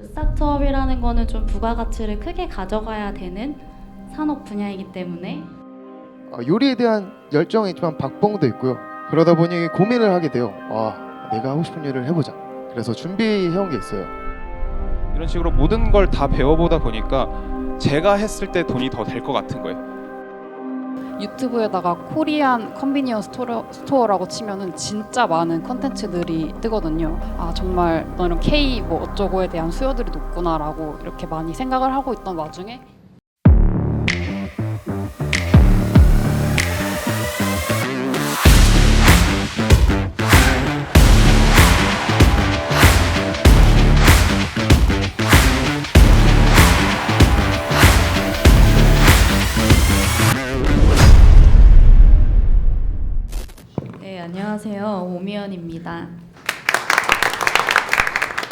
스타트업이라는 거는 좀 부가가치를 크게 가져가야 되는 산업 분야이기 때문에 어, 요리에 대한 열정이 있지만 박봉도 있고요. 그러다 보니 고민을 하게 돼요. 아, 내가 하고 싶은 일을 해보자. 그래서 준비해온 게 있어요. 이런 식으로 모든 걸 다 배워보다 보니까 제가 했을 때 돈이 더 될 것 같은 거예요. 유튜브에다가 코리안 컨비니언스 스토어, 스토어 라고 치면은 진짜 많은 컨텐츠들이 뜨거든요. 아 정말 너는 K 뭐 어쩌고에 대한 수요들이 높구나라고 이렇게 많이 생각을 하고 있던 와중에 오미연입니다.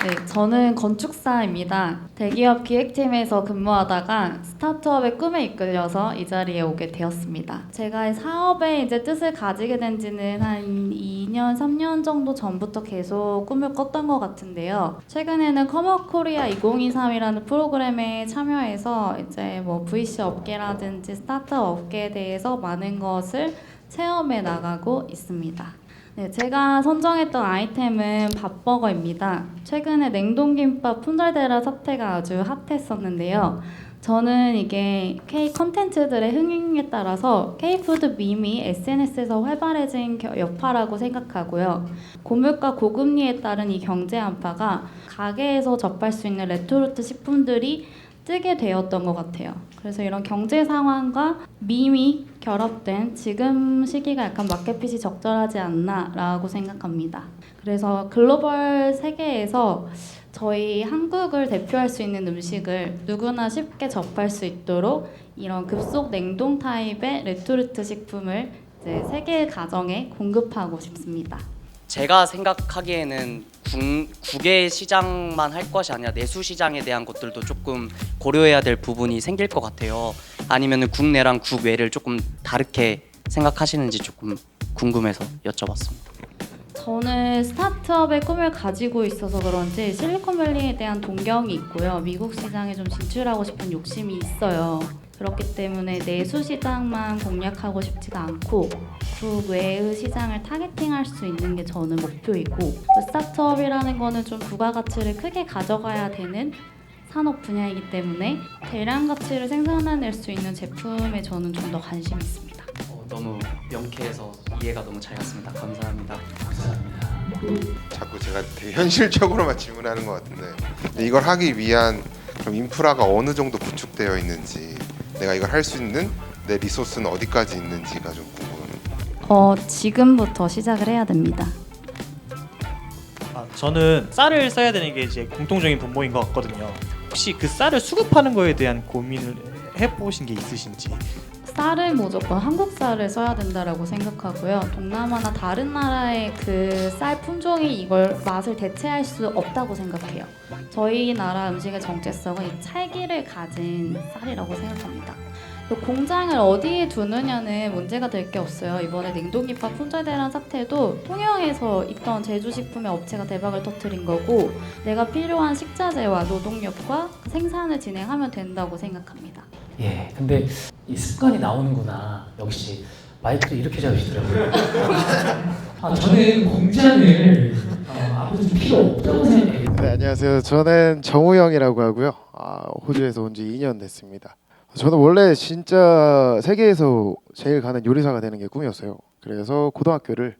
네, 저는 건축사입니다. 대기업 기획팀에서 근무하다가 스타트업의 꿈에 이끌려서 이 자리에 오게 되었습니다. 제가 이 사업에 이제 뜻을 가지게 된 지는 한 2년, 3년 정도 전부터 계속 꿈을 꿨던 것 같은데요. 최근에는 커머 코리아 2023이라는 프로그램에 참여해서 이제 뭐 VC 업계라든지 스타트업 업계에 대해서 많은 것을 체험해 나가고 있습니다. 네, 제가 선정했던 아이템은 밥버거입니다. 최근에 냉동김밥 품절되라 사태가 아주 핫했었는데요. 저는 이게 K 컨텐츠들의 흥행에 따라서 K푸드 밈이 SNS에서 활발해진 겨- 여파라고 생각하고요. 고물가 고금리에 따른 이 경제 안파가 가게에서 접할 수 있는 레토르트 식품들이 뜨게 되었던 것 같아요. 그래서 이런 경제 상황과 밈이 결합된 지금 시기가 약간 마켓핏이 적절하지 않나라고 생각합니다. 그래서 글로벌 세계에서 저희 한국을 대표할 수 있는 음식을 누구나 쉽게 접할 수 있도록 이런 급속 냉동 타입의 레토르트 식품을 세계 가정에 공급하고 싶습니다. 제가 생각하기에는 국, 국외 시장만 할 것이 아니라 내수 시장에 대한 것들도 조금 고려해야 될 부분이 생길 것 같아요. 아니면은 국내랑 국외를 조금 다르게 생각하시는지 조금 궁금해서 여쭤봤습니다. 저는 스타트업의 꿈을 가지고 있어서 그런지 실리콘밸리에 대한 동경이 있고요. 미국 시장에 좀 진출하고 싶은 욕심이 있어요. 그렇기 때문에 내수 시장만 공략하고 싶지가 않고 국외의 시장을 타겟팅할 수 있는 게 저는 목표이고 스타트업이라는 거는 좀 부가가치를 크게 가져가야 되는 산업 분야이기 때문에 대량 가치를 생산해낼 수 있는 제품에 저는 좀 더 관심이 있습니다. 어, 너무 명쾌해서 이해가 너무 잘 갔습니다. 감사합니다. 자꾸 제가 되게 현실적으로만 질문하는 것 같은데 근데 이걸 하기 위한 그럼 인프라가 어느 정도 구축되어 있는지 내가 이걸 할 수 있는 내 리소스는 어디까지 있는지가 좀 궁금합니다. 어, 지금부터 시작을 해야 됩니다. 아, 저는 쌀을 써야 되는 게 이제 공통적인 분모인 것 같거든요. 혹시 그 쌀을 수급하는 거에 대한 고민을 해보신 게 있으신지? 쌀을 무조건 한국 쌀을 써야 된다라고 생각하고요. 동남아나 다른 나라의 그 쌀 품종이 이걸 맛을 대체할 수 없다고 생각해요. 저희 나라 음식의 정체성은 이 찰기를 가진 쌀이라고 생각합니다. 그 공장을 어디에 두느냐는 문제가 될 게 없어요. 이번에 냉동김밥 품절대란 사태도 통영에서 있던 제주식품의 업체가 대박을 터뜨린 거고 내가 필요한 식자재와 노동력과 생산을 진행하면 된다고 생각합니다. 예, 근데 이 습관이 나오는구나. 역시 마이크를 이렇게 잡으시더라고요. 아, 저는 공장을 어, 좀 필요 없다고 생각해요. 네, 안녕하세요. 저는 정우영이라고 하고요. 아, 호주에서 온 지 2년 됐습니다. 저는 원래 진짜 세계에서 제일 가는 요리사가 되는 게 꿈이었어요. 그래서 고등학교를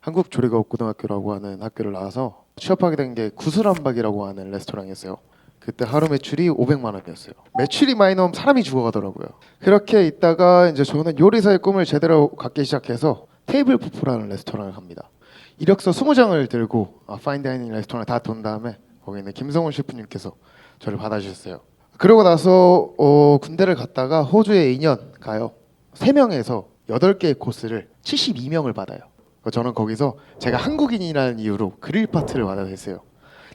한국 조리가업 고등학교라고 하는 학교를 나와서 취업하게 된 게 구슬한박이라고 하는 레스토랑이었어요. 그때 하루 매출이 500만 원이었어요. 매출이 많이 나오면 사람이 죽어가더라고요. 그렇게 있다가 이제 저는 요리사의 꿈을 제대로 갖기 시작해서 테이블 푸프라는 레스토랑을 갑니다. 이력서 20장을 들고 아, 파인다이닝 레스토랑 다돈 다음에 거기 있는 김성훈 셰프님께서 저를 받아주셨어요. 그러고 나서 어, 군대를 갔다가 호주에 2년 가요. 3명에서 8개의 코스를 72명을 받아요. 그러니까 저는 거기서 제가 한국인이라는 이유로 그릴 파트를 받아야 됐어요.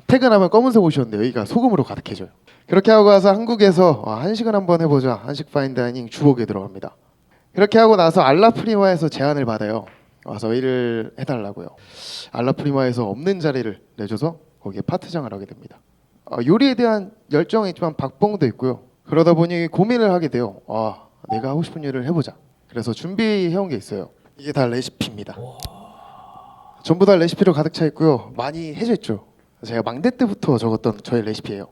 퇴근하면 검은색 옷이었는데 여기가 소금으로 가득해져요. 그렇게 하고 가서 한국에서 아, 한식을 한번 해보자. 한식 파인다이닝 주옥에 들어갑니다. 그렇게 하고 나서 알라프리마에서 제안을 받아요. 와서 일을 해달라고요. 알라프리마에서 없는 자리를 내줘서 거기에 파트장을 하게 됩니다. 어, 요리에 대한 열정이 있지만 박봉도 있고요. 그러다 보니 고민을 하게 돼요. 아, 내가 하고 싶은 일을 해보자. 그래서 준비해온 게 있어요. 이게 다 레시피입니다. 전부 다 레시피로 가득 차 있고요. 많이 해졌죠. 제가 망대 때부터 적었던 저의 레시피예요.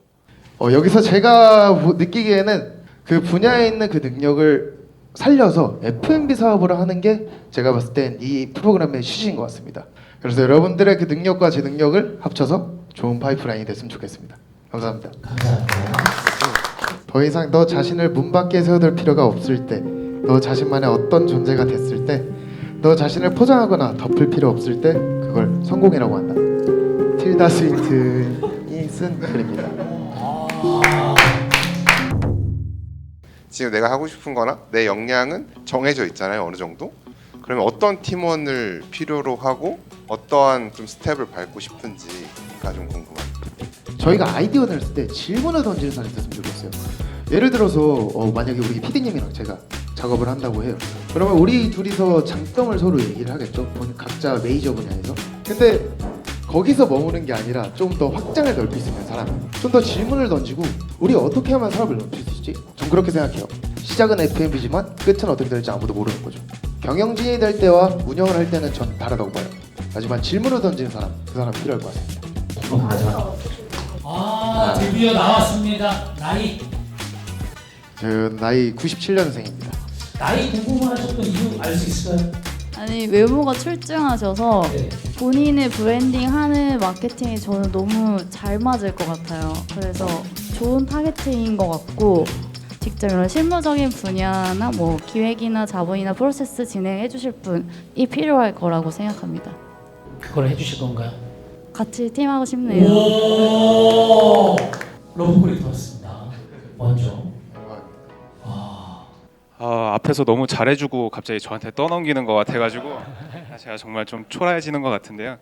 어, 여기서 제가 보- 느끼기에는 그 분야에 있는 그 능력을 살려서 F&B 사업을 하는 게 제가 봤을 땐 이 프로그램의 취지인 것 같습니다. 그래서 여러분들의 그 능력과 제 능력을 합쳐서 좋은 파이프라인이 됐으면 좋겠습니다. 감사합니다. 더 이상 너 자신을 문 밖에 세워둘 필요가 없을 때, 너 자신만의 어떤 존재가 됐을 때, 너 자신을 포장하거나 덮을 필요 없을 때 그걸 성공이라고 한다. 틸다 스윈튼이 쓴 글입니다. 지금 내가 하고 싶은 거나 내 역량은 정해져 있잖아요 어느 정도 그러면 어떤 팀원을 필요로 하고 어떠한 좀 스텝을 밟고 싶은지가 좀 궁금합니다 저희가 아이디어 낼 때 질문을 던지는 사람이 있었으면 좋겠어요. 예를 들어서 어, 만약에 우리 PD님이랑 제가 작업을 한다고 해요. 그러면 우리 둘이서 장점을 서로 얘기를 하겠죠. 본 각자 메이저 분야에서. 근데 거기서 머무는 게 아니라 좀 더 확장을 넓힐 수 있는 사람. 좀 더 질문을 던지고 우리 어떻게 하면 사업을 넓힐 수 있지? 전 그렇게 생각해요. 시작은 FMB지만 끝은 어떻게 될지 아무도 모르는 거죠. 경영진이 될 때와 운영을 할 때는 전 다르다고 봐요. 하지만 질문을 던지는 사람, 그 사람 필요할 것 같습니다. 아 드디어 나왔습니다. 나이 저 나이 97년생입니다. 나이 궁금하셨던 이유 알 수 있을까요? 아니 외모가 출중하셔서 네. 본인의 브랜딩 하는 마케팅이 저는 너무 잘 맞을 것 같아요. 그래서 좋은 타겟팅인 것 같고 직접 이런 실무적인 분야나 뭐 기획이나 자본이나 프로세스 진행해 주실 분이 필요할 거라고 생각합니다. 그걸 해주실 건가요? 같이 팀하고 싶네요. 오 러브콜이 들어왔습니다. 먼저 앞에서 너무 잘해주고 갑자기 저한테 떠넘기는 것 같아가지고 제가 정말 좀 초라해지는 것 같은데요.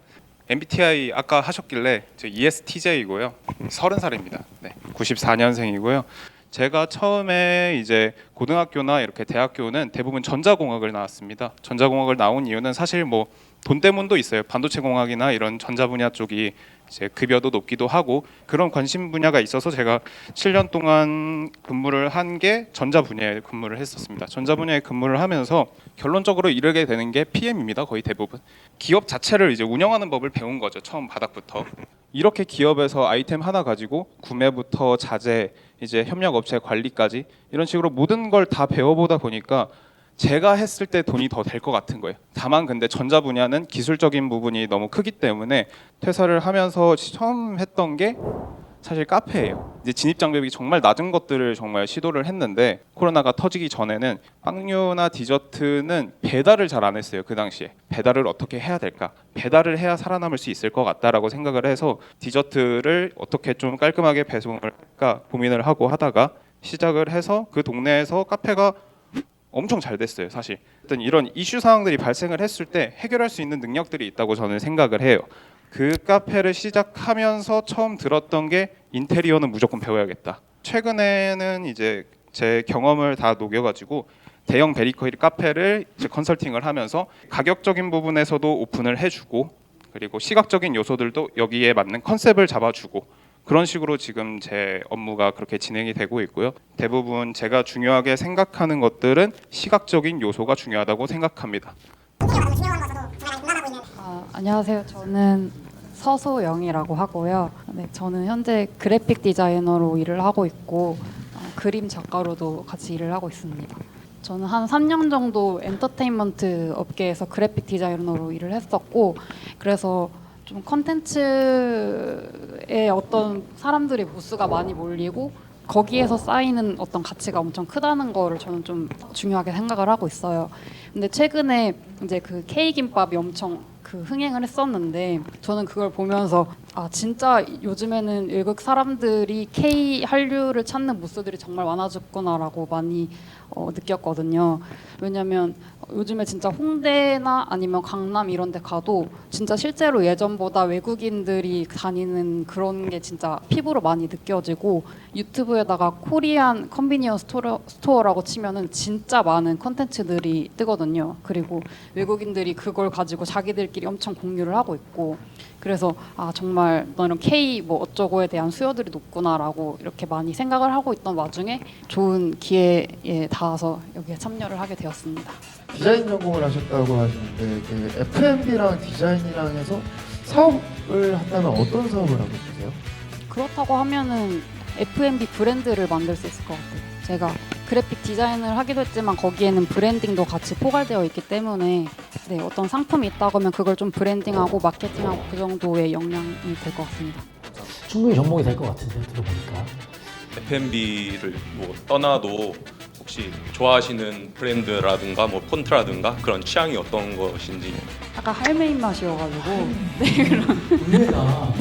MBTI 아까 하셨길래 저 ESTJ이고요. 30살입니다. 네, 94년생이고요. 제가 처음에 이제 고등학교나 이렇게 대학교는 대부분 전자공학을 나왔습니다. 전자공학을 나온 이유는 사실 뭐 돈 때문도 있어요. 반도체 공학이나 이런 전자 분야 쪽이 이제 급여도 높기도 하고 그런 관심 분야가 있어서 제가 7년 동안 근무를 한 게 전자 분야에 근무를 했었습니다. 전자 분야에 근무를 하면서 결론적으로 이르게 되는 게 PM입니다. 거의 대부분 기업 자체를 이제 운영하는 법을 배운 거죠. 처음 바닥부터 이렇게 기업에서 아이템 하나 가지고 구매부터 자재 이제 협력 업체 관리까지 이런 식으로 모든 걸 다 배워보다 보니까 제가 했을 때 돈이 더 될 것 같은 거예요. 다만 근데 전자 분야는 기술적인 부분이 너무 크기 때문에 퇴사를 하면서 처음 했던 게 사실 카페예요. 이제 진입 장벽이 정말 낮은 것들을 정말 시도를 했는데 코로나가 터지기 전에는 빵류나 디저트는 배달을 잘 안 했어요. 그 당시에 배달을 어떻게 해야 될까? 배달을 해야 살아남을 수 있을 것 같다라고 생각을 해서 디저트를 어떻게 좀 깔끔하게 배송을 할까 고민을 하고 하다가 시작을 해서 그 동네에서 카페가 엄청 잘 됐어요, 사실. 어떤 이런 이슈 사항들이 발생을 했을 때 해결할 수 있는 능력들이 있다고 저는 생각을 해요. 그 카페를 시작하면서 처음 들었던 게 인테리어는 무조건 배워야겠다. 최근에는 이제 제 경험을 다 녹여가지고 대형 베리커리 카페를 컨설팅을 하면서 가격적인 부분에서도 오픈을 해주고 그리고 시각적인 요소들도 여기에 맞는 컨셉을 잡아주고 그런 식으로 지금 제 업무가 그렇게 진행이 되고 있고요. 대부분 제가 중요하게 생각하는 것들은 시각적인 요소가 중요하다고 생각합니다. 아, 안녕하세요. 저는 서소영이라고 하고요. 네, 저는 현재 그래픽 디자이너로 일을 하고 있고 어, 그림 작가로도 같이 일을 하고 있습니다. 저는 한 3년 정도 엔터테인먼트 업계에서 그래픽 디자이너로 일을 했었고 그래서 좀 컨텐츠에 어떤 사람들의 보수가 많이 몰리고 거기에서 쌓이는 어떤 가치가 엄청 크다는 거를 저는 좀 중요하게 생각을 하고 있어요. 근데 최근에 이제 그 K 김밥이 엄청 그 흥행을 했었는데 저는 그걸 보면서 아 진짜 요즘에는 외국 사람들이 K 한류를 찾는 모습들이 정말 많아졌구나라고 많이 어, 느꼈거든요. 왜냐하면 요즘에 진짜 홍대나 아니면 강남 이런 데 가도 진짜 실제로 예전보다 외국인들이 다니는 그런 게 진짜 피부로 많이 느껴지고 유튜브에다가 코리안 컨비니언스 스토어, 스토어라고 치면은 진짜 많은 컨텐츠들이 뜨거든요. 그리고 외국인들이 그걸 가지고 자기들끼리 엄청 공유를 하고 있고 그래서 아 정말 너는 K 뭐 어쩌고에 대한 수요들이 높구나라고 이렇게 많이 생각을 하고 있던 와중에 좋은 기회에 닿아서 여기에 참여를 하게 되었습니다. 디자인 전공을 하셨다고 하시는데 그 F&B랑 디자인이랑 해서 사업을 한다면 어떤 사업을 하고 싶으세요? 그렇다고 하면은 F&B 브랜드를 만들 수 있을 것 같아요. 제가 그래픽 디자인을 하기도 했지만 거기에는 브랜딩도 같이 포괄되어 있기 때문에 네, 어떤 상품이 있다고 하면 그걸 좀 브랜딩하고 마케팅하고 그 정도의 역량이 될 것 같습니다. 충분히 접목이 될 것 같은데요. 들어보니까. F&B를 뭐 떠나도 혹시 좋아하시는 브랜드라든가 뭐 폰트라든가 그런 취향이 어떤 것인지 약간 할매 입맛이어가지고 의외다.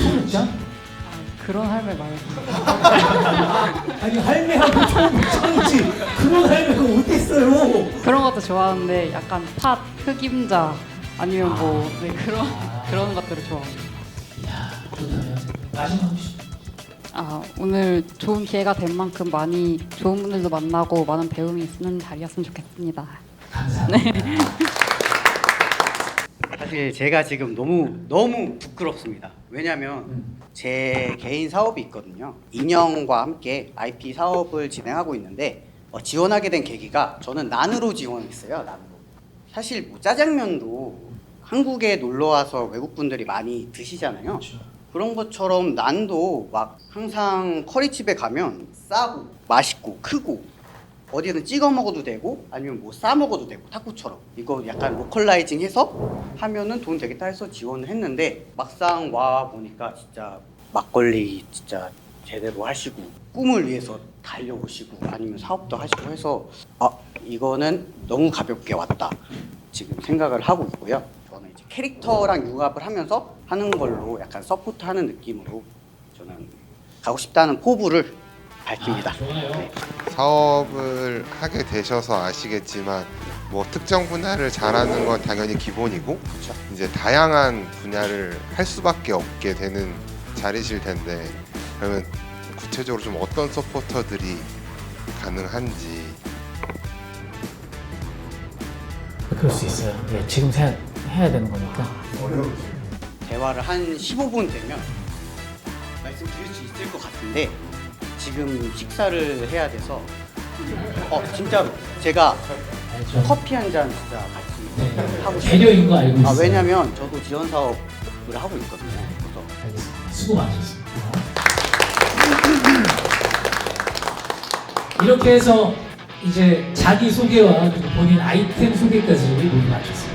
소극장? 아, 그런 할매 말고 아니 할매하고 초극장이지. 그런 할매가 어디 있어요? 그런 것도 좋아하는데 약간 팥, 흑임자 아니면 뭐 네, 그런 그런 것들을 좋아합니다. 야 그렇다면 마지막 시 아, 오늘 좋은 기회가 된 만큼 많이 좋은 분들도 만나고 많은 배움이 있는 자리였으면 좋겠습니다. 감사합니다. 사실 제가 지금 너무 너무 부끄럽습니다. 왜냐하면 음. 제 개인 사업이 있거든요. 인형과 함께 IP 사업을 진행하고 있는데 어, 지원하게 된 계기가 저는 난으로 지원했어요. 난으로. 사실 뭐 짜장면도 한국에 놀러 와서 외국 분들이 많이 드시잖아요. 그런 것처럼 난도 막 항상 커리집에 가면 싸고 맛있고 크고 어디든 찍어 먹어도 되고 아니면 뭐 싸 먹어도 되고 탁구처럼. 이거 약간 로컬라이징 해서 하면은 돈 되겠다 해서 지원을 했는데 막상 와 보니까 진짜 막걸리 진짜 제대로 하시고 꿈을 위해서 달려오시고 아니면 사업도 하시고 해서 아 이거는 너무 가볍게 왔다. 지금 생각을 하고 있고요 저는 이제 캐릭터랑 융합을 하면서 하는 걸로 약간 서포트하는 느낌으로 저는 가고 싶다는 포부를 밝힙니다. 좋아요. 네. 사업을 하게 되셔서 아시겠지만 뭐 특정 분야를 잘하는 건 당연히 기본이고 이제 다양한 분야를 할 수밖에 없게 되는 자리실 텐데 그러면 구체적으로 좀 어떤 서포터들이 가능한지 그럴 수 있어요. 예, 지금 세, 해야 되는 거니까. 대화를 한 15분 되면 말씀드릴 수 있을 것 같은데 지금 식사를 해야 돼서 어 진짜로 제가 알죠. 커피 한 잔 진짜 같이 네. 하고 싶어요. 배려인 거 알고 있어요. 아 왜냐면 저도 지원 사업을 하고 있거든요. 그래서 알겠습니다. 수고 많으셨습니다. 이렇게 해서 이제 자기 소개와 본인 아이템 소개까지 모두 마쳤습니다.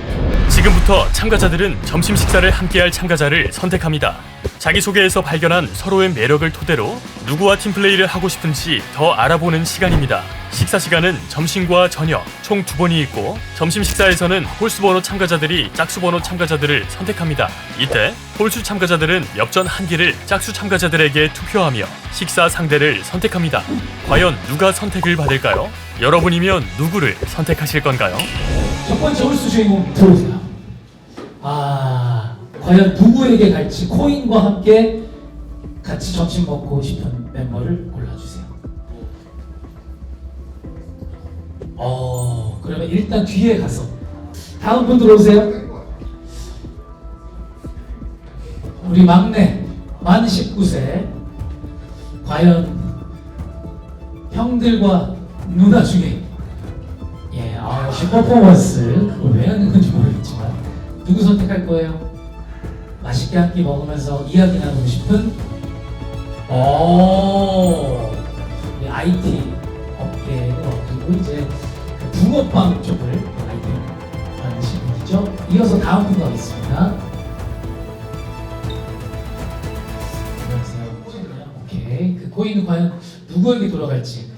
지금부터 참가자들은 점심 식사를 함께할 참가자를 선택합니다. 자기소개에서 발견한 서로의 매력을 토대로 누구와 팀플레이를 하고 싶은지 더 알아보는 시간입니다. 식사 시간은 점심과 저녁 총 두 번이 있고 점심 식사에서는 홀수 번호 참가자들이 짝수 번호 참가자들을 선택합니다. 이때 홀수 참가자들은 엽전 한 개를 짝수 참가자들에게 투표하며 식사 상대를 선택합니다. 과연 누가 선택을 받을까요? 여러분이면 누구를 선택하실 건가요? 첫 번째 홀수 주인공 들어오세요. 아, 과연 누구에게 갈지 코인과 함께 같이 점심 먹고 싶은 멤버를 골라주세요. 어, 그러면 일단 뒤에 가서 다음 분 들어오세요. 우리 막내 만 19세 과연 형들과 누나 중에 예, 아, 역시 퍼포먼스 왜 하는 건지 누구 선택할 거예요? 맛있게 한 끼 먹으면서 이야기 나누고 싶은 오, IT 업계로 그리고 이제 그 붕어빵 쪽을 아이템 만드신 분이죠. 이어서 다음 분 가겠습니다. 안녕하세요. 오케이. 그 코인은 과연 누구에게 돌아갈지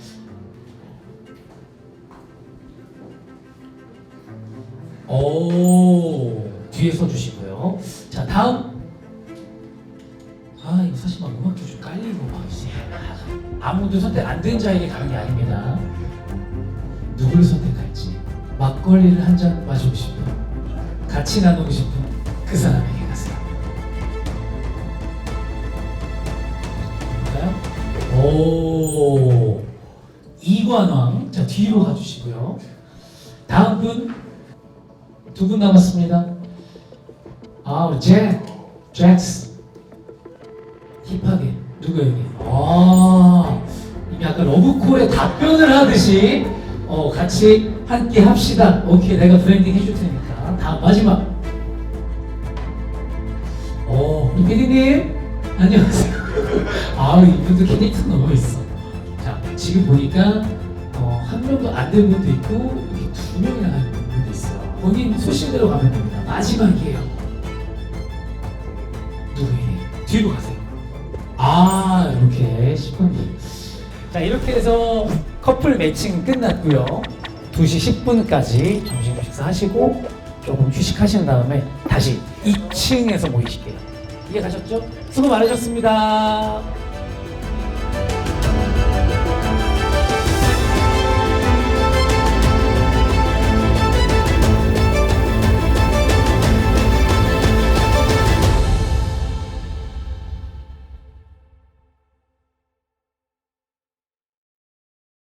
아무도 선택 안 된 자에게 가는 게 아닙니다. 누구를 선택할지 막걸리를 한 잔 마시고 싶은 같이 나누고 싶은 그 사람에게 가세요. 볼까요? 오 이관왕 자 뒤로 가주시고요. 다음 분 두 분 남았습니다. 아 우리 잭 잭스 힙하게 누구에게? 아 아까 러브콜에 답변을 하듯이 어 같이 함께 합시다. 오케이 내가 브랜딩 해줄 테니까 다음 마지막. 어 우리 PD님 안녕하세요. 아 이분도 캐릭터 너무 있어. 자 지금 보니까 어, 한 명도 안 된 분도 있고 두 명이나 하는 분도 있어요. 본인 소신대로 가면 됩니다. 마지막이에요. 누구에게? 뒤로 가세요. 아 이렇게 10분 뒤. 자 이렇게 해서 커플 매칭 끝났고요. 2시 10분까지 점심 식사하시고 조금 휴식하신 다음에 다시 2층에서 모이실게요. 이해 가셨죠? 수고 많으셨습니다.